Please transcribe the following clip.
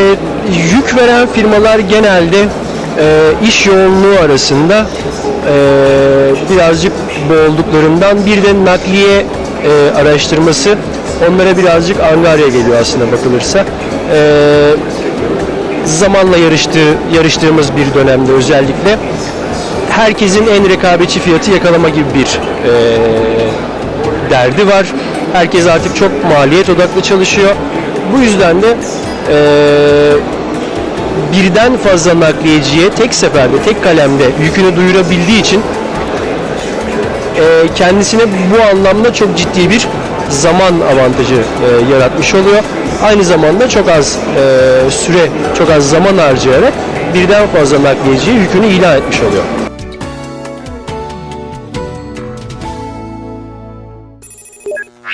E, yük veren firmalar genelde e, iş yoğunluğu arasında e, birazcık boğulduklarından bir de nakliye e, araştırması onlara birazcık angarya geliyor aslında bakılırsa. E, zamanla yarıştığı, yarıştığımız bir dönemde özellikle herkesin en rekabetçi fiyatı yakalama gibi bir e, derdi var. Herkes artık çok maliyet odaklı çalışıyor. Bu yüzden de e, birden fazla nakliyeciye tek seferde, tek kalemde yükünü duyurabildiği için e, kendisine bu anlamda çok ciddi bir zaman avantajı e, yaratmış oluyor. Aynı zamanda çok az e, süre, çok az zaman harcayarak birden fazla nakliyeciye yükünü ilan etmiş oluyor.